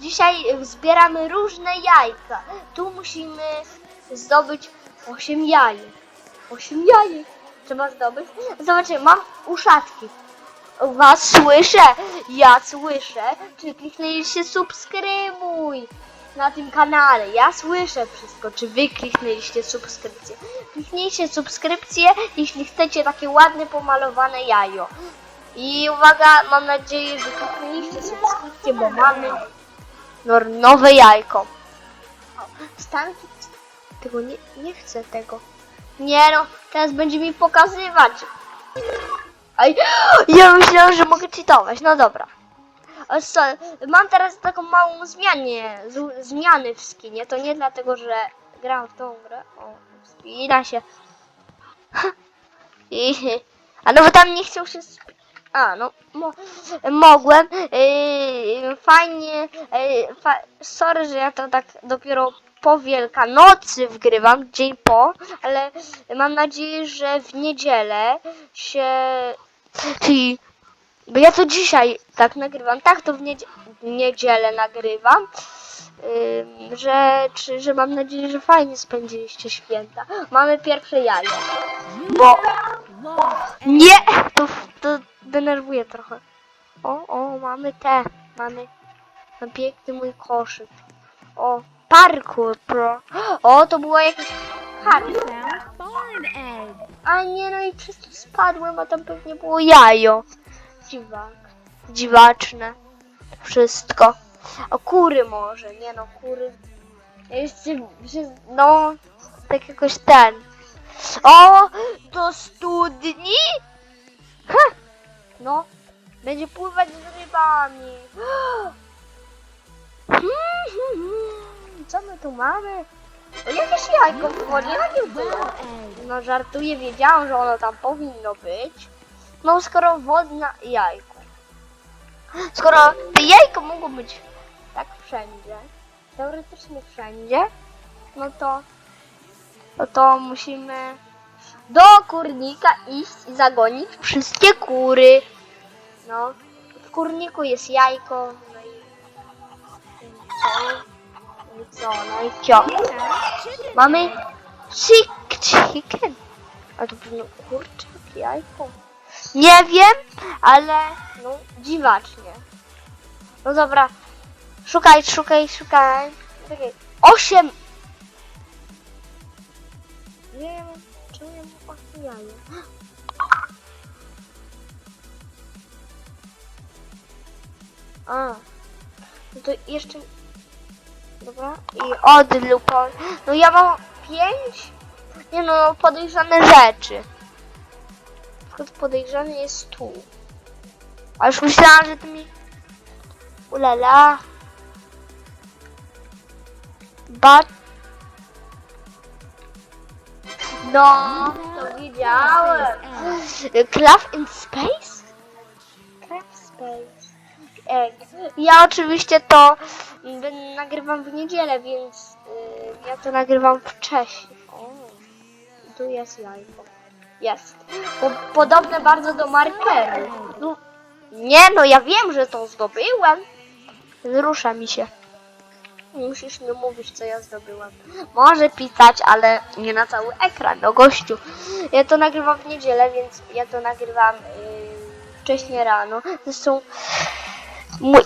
Dzisiaj zbieramy różne jajka. Tu musimy zdobyć 8 jajek. 8 jajek trzeba zdobyć. Zobaczcie, mam uszatki. Was słyszę, ja słyszę. Czy kliknęliście subskrybuj na tym kanale? Ja słyszę wszystko. Czy Wy kliknęliście subskrypcję? Kliknijcie subskrypcję, jeśli chcecie takie ładne, pomalowane jajo. I uwaga, mam nadzieję, że kliknęliście subskrypcję, bo mamy no, nowe jajko. Stanki, tego nie, nie chcę tego. Nie no, teraz będzie mi pokazywać. Aj, ja myślałam, że mogę cheatować, no dobra. A co, mam teraz taką małą zmianę, z, zmiany w skinie, to nie dlatego, że gram w tą grę. O, spina się. I, a no bo tam nie chciał się A, no, mo mogłem. Yy, fajnie. Yy, fa sorry, że ja to tak dopiero po Wielkanocy wgrywam, dzień po, ale mam nadzieję, że w niedzielę się. Czyli. Bo ja to dzisiaj tak nagrywam, tak to w, niedzie w niedzielę nagrywam. Ym, że, czy, że mam nadzieję, że fajnie spędziliście święta. Mamy pierwsze jajo. Bo nie! To, to denerwuje trochę. O, o, mamy te. Mamy na piękny mój koszyk. O, parkour pro. O, to było barn egg. A nie, no i przez to spadłem, a tam pewnie było jajo. Dziwak. Dziwaczne. Wszystko. O, kury może. Nie no, kury. Jeszcze, że- no, tak jakoś ten. O, do studni? Ha! No, będzie pływać z rybami. Co my tu mamy? O, jakieś jajko wchodzi, jakie było? No żartuję, wiedziałam, że ono tam powinno być. No skoro wodna jajko. Skoro te jajko mogą być tak wszędzie, teoretycznie wszędzie, no to no to musimy do kurnika iść i zagonić wszystkie kury. No, w kurniku jest jajko, no i no i co, no i co, no Mamy chick chicken. A to pewno kurczak, jajko. Nie wiem, ale no dziwacznie. No dobra. Szukaj, szukaj, szukaj. Czekaj. Osiem. Nie wiem, czemu ja mam A. No to jeszcze Dobra. I od lupo. No ja mam pięć. Nie no, podejrzane rzeczy. Na przykład podejrzany jest tu. A już myślałam, że ty mi... Ulala. But... No, to widziałem. Craft in Space? Craft Space. Ja oczywiście to mm, nagrywam w niedzielę, więc y, ja to nagrywam wcześniej. Tu jest jajko. Jest. Po, podobne bardzo do markeru. No, nie no, ja wiem, że to zdobyłem. Zrusza mi się. Musisz mi mówić, co ja zdobyłem. Może pisać, ale nie na cały ekran, no gościu. Ja to nagrywam w niedzielę, więc ja to nagrywam y, wcześniej rano. Zresztą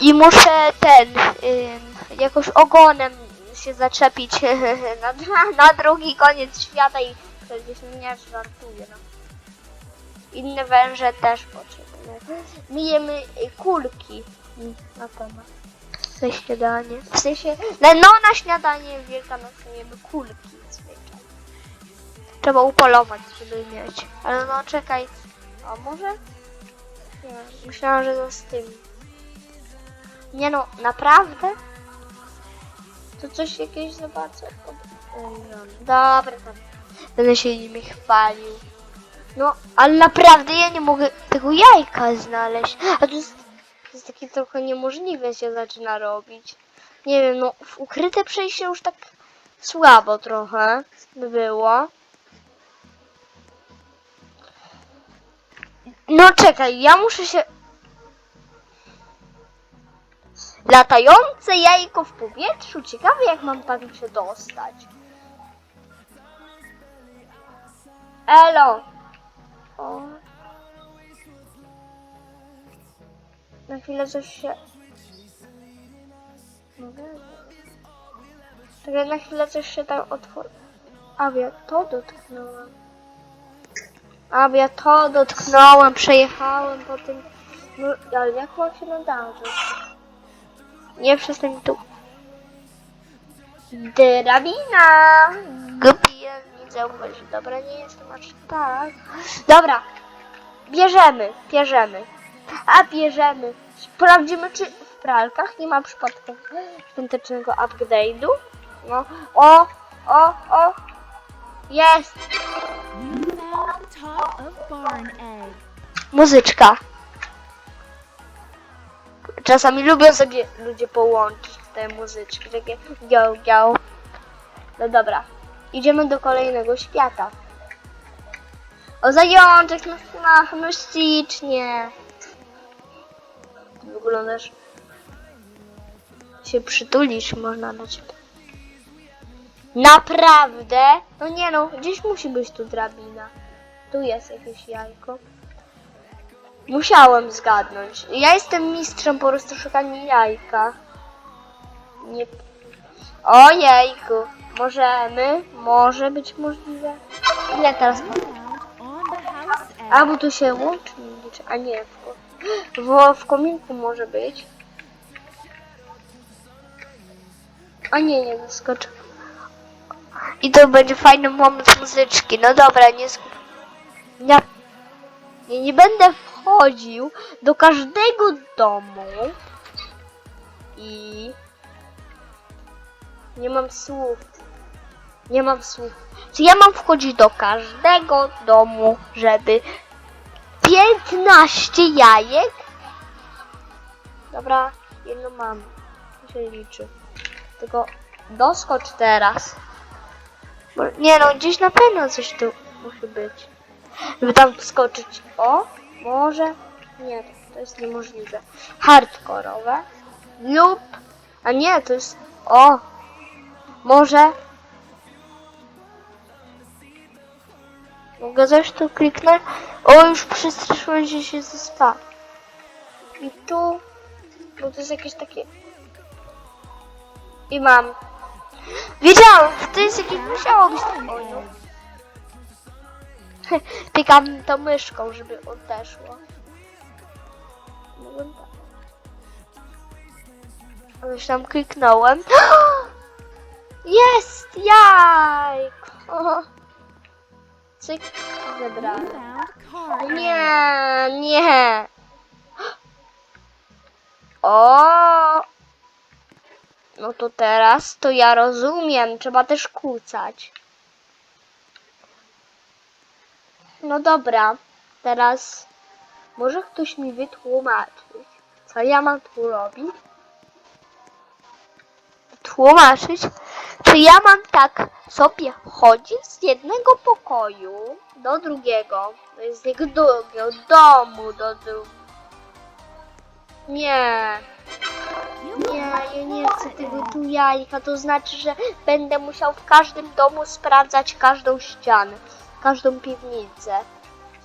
I muszę ten, ym, jakoś ogonem się zaczepić na, na drugi koniec świata i przecież nie żartuję. No. Inne węże też potrzebne. My jemy y, kulki na temat. Na śniadanie. W sensie, no, no na śniadanie wielkanocne jemy kulki zwyczaj. Trzeba upolować, żeby mieć. Ale no czekaj. A może? Nie, myślałam, że to z tym. Nie no, naprawdę? To coś jakieś zobaczę. Dobra. Będę się nimi chwalił. No, ale naprawdę ja nie mogę tego jajka znaleźć. A to jest, to jest takie trochę niemożliwe się zaczyna robić. Nie wiem, no w ukryte przejście już tak słabo trochę by było. No czekaj, ja muszę się Latające jajko w powietrzu. Ciekawe jak mam tam się dostać. Elo. O. Na chwilę coś się... Mogę? Tak na chwilę coś się tam otworzyło. A ja to dotknąłem. A ja to dotknąłem, przejechałem po tym. No, ale jak mam się nadarzyć? Nie przestań tu. Drabina! Głupi, nie zauważy. Dobra, nie jestem aż tak. Dobra, bierzemy, bierzemy. A bierzemy. Sprawdzimy, czy w pralkach nie ma przypadkiem świątecznego upgrade'u. No, o, o, o. Jest! Muzyczka. Czasami lubią sobie ludzie połączyć te muzyczki, takie giał, giał. No dobra, idziemy do kolejnego świata. O, zajączek na snach, no ślicznie. Wyglądasz... się przytulisz, można na ciebie. Naprawdę? No nie no, gdzieś musi być tu drabina. Tu jest jakieś jajko. Musiałem zgadnąć. Ja jestem mistrzem po prostu szukania jajka. Nie. Ojejku. Możemy. Może być możliwe. Ile teraz. A, bo tu się liczy. A nie, w, w, w kominku może być. A nie, nie zaskoczę. I to będzie fajny moment muzyczki. No dobra, nie skup... Nie, nie, nie będę wchodził do każdego domu i nie mam słów. Nie mam słów. Czy ja mam wchodzić do każdego domu, żeby 15 jajek? Dobra, jedno mam. Się liczy. Tylko doskocz teraz. Bo, nie no, gdzieś na pewno coś tu musi być. Żeby tam wskoczyć. O, może. Nie, to jest niemożliwe. Hardkorowe. Lub. A nie, to jest. O! Może. Mogę coś tu kliknąć? O, już przestraszyłem że się zostało. I tu. Bo to jest jakieś takie. I mam. Wiedziałam, to jest jakieś musiało być tak. No. Pykam tą myszką, żeby odeszło. Mogłem tak. Ale już tam kliknąłem. Jest! Jajko! Cyk, zebrałem. Nie, nie. O! No to teraz to ja rozumiem, trzeba też kłócać. No dobra, teraz może ktoś mi wytłumaczyć, co ja mam tu robić? Tłumaczyć, czy ja mam tak sobie chodzić z jednego pokoju do drugiego, z jednego domu do drugiego. Nie, nie, ja nie chcę tego tu jajka. To znaczy, że będę musiał w każdym domu sprawdzać każdą ścianę, każdą piwnicę.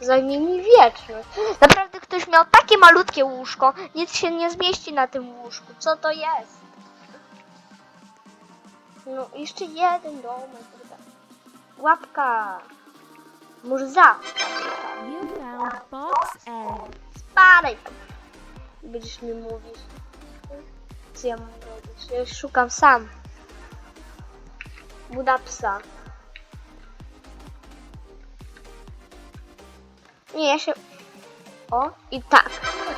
Zajmie mi wieczność. Naprawdę ktoś miał takie malutkie łóżko, nic się nie zmieści na tym łóżku. Co to jest? No, jeszcze jeden dobra. Łapka. Może za. You found. Spadaj. Będziesz mi mówić. Co ja mam robić? Ja szukam sam. Buda psa. Nie, ja się... O, i tak.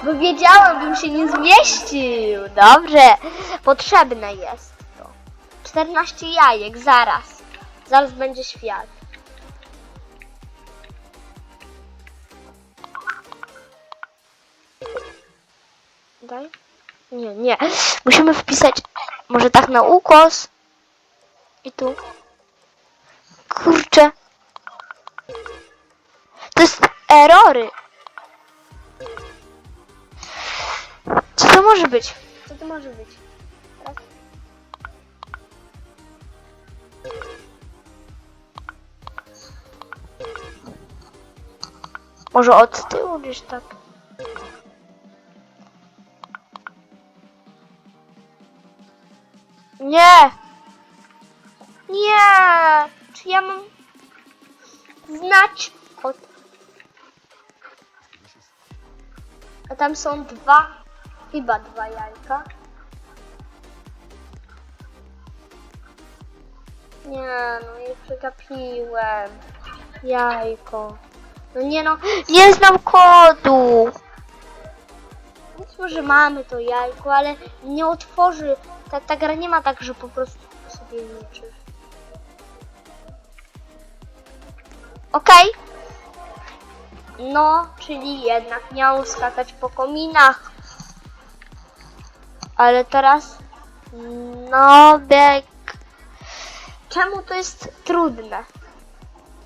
Bo wiedziałam, bym się nie zmieścił. Dobrze. Potrzebne jest to. 14 jajek, zaraz. Zaraz będzie świat. Daj? Nie, nie. Musimy wpisać może tak na ukos. I tu. Kurczę. To jest erory. Co to może być? Co to może być? Może od tyłu gdzieś tak. Nie! Nie! Czy ja mam znać od... A tam są dwa, chyba dwa jajka. Nie, no nie przegapiłem. Jajko. No nie no, nie znam kodu. Więc może mamy to jajko, ale nie otworzy. Ta, ta gra nie ma tak, że po prostu sobie liczysz. Okej. No, czyli jednak miał skakać po kominach. Ale teraz... No, bieg... Czemu to jest trudne?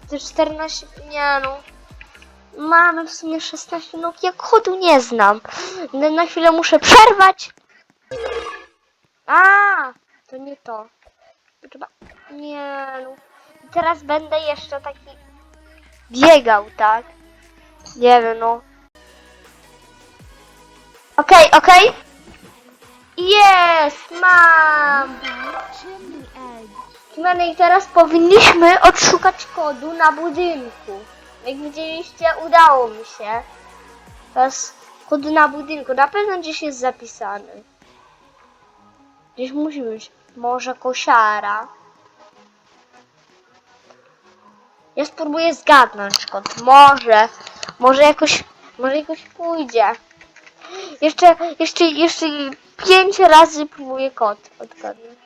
Te 14... Nie no. Mamy w sumie 16 minut. Ja kodu nie znam. Na, na chwilę muszę przerwać. A, to nie to. Trzeba... Nie no. Teraz będę jeszcze taki biegał, tak? Nie wiem, no. Okej, okej. Jest, mam. No i teraz powinniśmy odszukać kodu na budynku. Jak widzieliście, udało mi się. Teraz kod na budynku. Na pewno gdzieś jest zapisany. Gdzieś musi być. Może kosiara. Ja spróbuję zgadnąć kod. Może. Może jakoś. Może jakoś pójdzie. Jeszcze, jeszcze, jeszcze pięć razy próbuję kod odgadnąć.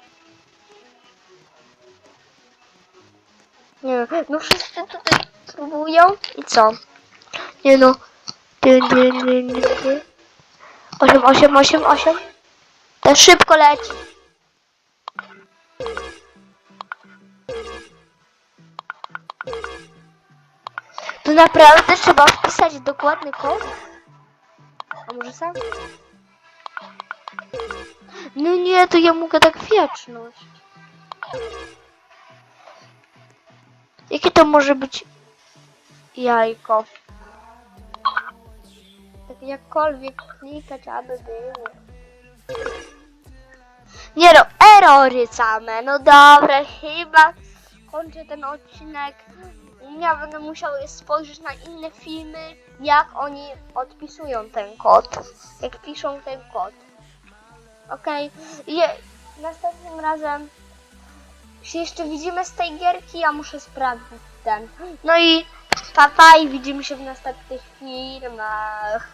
Nie, no wszyscy tutaj próbują i co? Nie no. Ty, ty, ty, ty, ty. 8, 8, 8, 8. To szybko leci. Tu naprawdę trzeba wpisać dokładny kod? A może sam? No nie, to ja mogę tak wieczność. Jakie to może być jajko? Tak jakkolwiek klikać, aby było. Nie no, erory same. No dobra, chyba kończę ten odcinek. Ja będę musiał spojrzeć na inne filmy, jak oni odpisują ten kod. Jak piszą ten kod. Okej, Je- następnym razem się jeszcze widzimy z tej gierki, ja muszę sprawdzić ten. No i papa i widzimy się w następnych filmach.